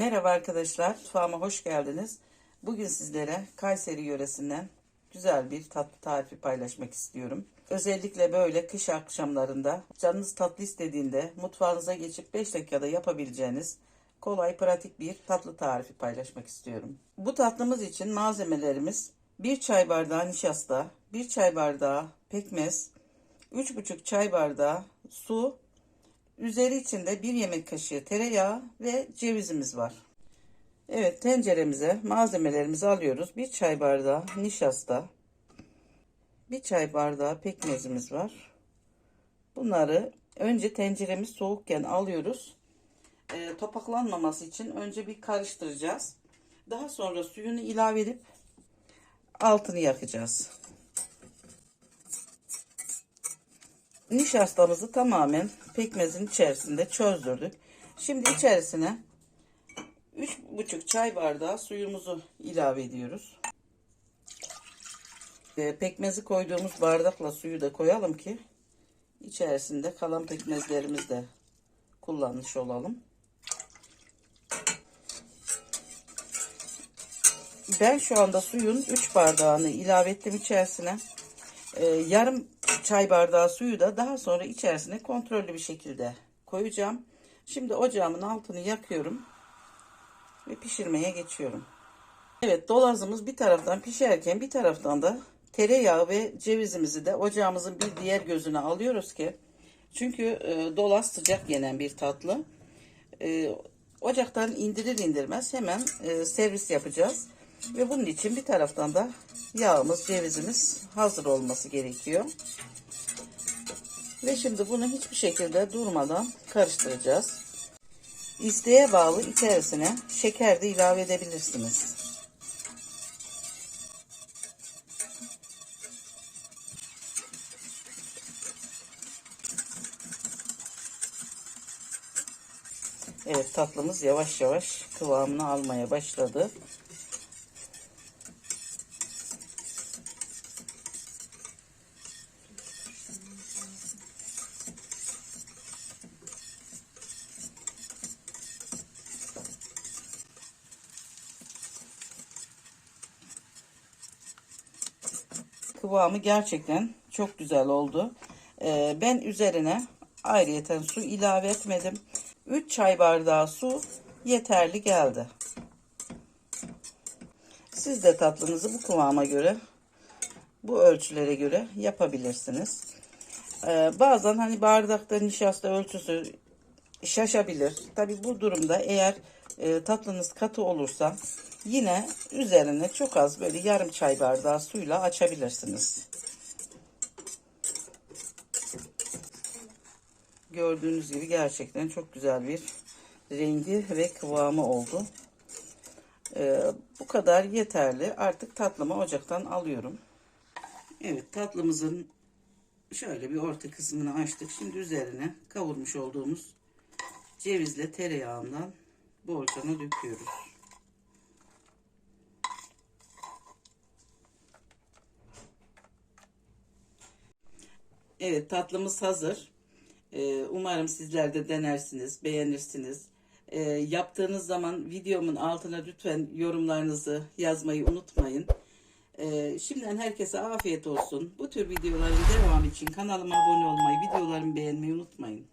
Merhaba arkadaşlar, mutfağıma hoş geldiniz. Bugün sizlere Kayseri yöresinden güzel bir tatlı tarifi paylaşmak istiyorum. Özellikle böyle kış akşamlarında canınız tatlı istediğinde mutfağınıza geçip 5 dakikada yapabileceğiniz kolay pratik bir tatlı tarifi paylaşmak istiyorum. Bu tatlımız için malzemelerimiz 1 çay bardağı nişasta, 1 çay bardağı pekmez, 3,5 çay bardağı su Üzeri içinde bir yemek kaşığı tereyağı ve cevizimiz var. Evet tenceremize malzemelerimizi alıyoruz. Bir çay bardağı nişasta. Bir çay bardağı pekmezimiz var. Bunları önce tenceremiz soğukken alıyoruz. E, topaklanmaması için önce bir karıştıracağız. Daha sonra suyunu ilave edip altını yakacağız. Nişastamızı tamamen pekmezin içerisinde çözdürdük. Şimdi içerisine 3,5 çay bardağı suyumuzu ilave ediyoruz. E, pekmezi koyduğumuz bardakla suyu da koyalım ki içerisinde kalan pekmezlerimizi de kullanmış olalım. Ben şu anda suyun 3 bardağını ilave ettim içerisine. Ee, yarım çay bardağı suyu da daha sonra içerisine kontrollü bir şekilde koyacağım. Şimdi ocağımın altını yakıyorum ve pişirmeye geçiyorum. Evet dolazımız bir taraftan pişerken bir taraftan da tereyağı ve cevizimizi de ocağımızın bir diğer gözüne alıyoruz ki çünkü e, dolaz sıcak yenen bir tatlı. E, ocaktan indirir indirmez hemen e, servis yapacağız. Ve bunun için bir taraftan da yağımız, cevizimiz hazır olması gerekiyor. Ve şimdi bunu hiçbir şekilde durmadan karıştıracağız. İsteğe bağlı içerisine şeker de ilave edebilirsiniz. Evet tatlımız yavaş yavaş kıvamını almaya başladı. Kıvamı gerçekten çok güzel oldu. Ee, ben üzerine ayrıyeten su ilave etmedim. 3 çay bardağı su yeterli geldi. Siz de tatlınızı bu kıvama göre, bu ölçülere göre yapabilirsiniz. Ee, bazen hani bardakta nişasta ölçüsü şaşabilir. Tabi bu durumda eğer e, tatlınız katı olursa yine üzerine çok az böyle yarım çay bardağı suyla açabilirsiniz. Gördüğünüz gibi gerçekten çok güzel bir rengi ve kıvamı oldu. Ee, bu kadar yeterli. Artık tatlımı ocaktan alıyorum. Evet tatlımızın şöyle bir orta kısmını açtık. Şimdi üzerine kavurmuş olduğumuz cevizle tereyağından borcana döküyoruz. Evet tatlımız hazır. Ee, umarım sizler de denersiniz, beğenirsiniz. Ee, yaptığınız zaman videomun altına lütfen yorumlarınızı yazmayı unutmayın. Ee, şimdiden herkese afiyet olsun. Bu tür videoların devamı için kanalıma abone olmayı, videolarımı beğenmeyi unutmayın.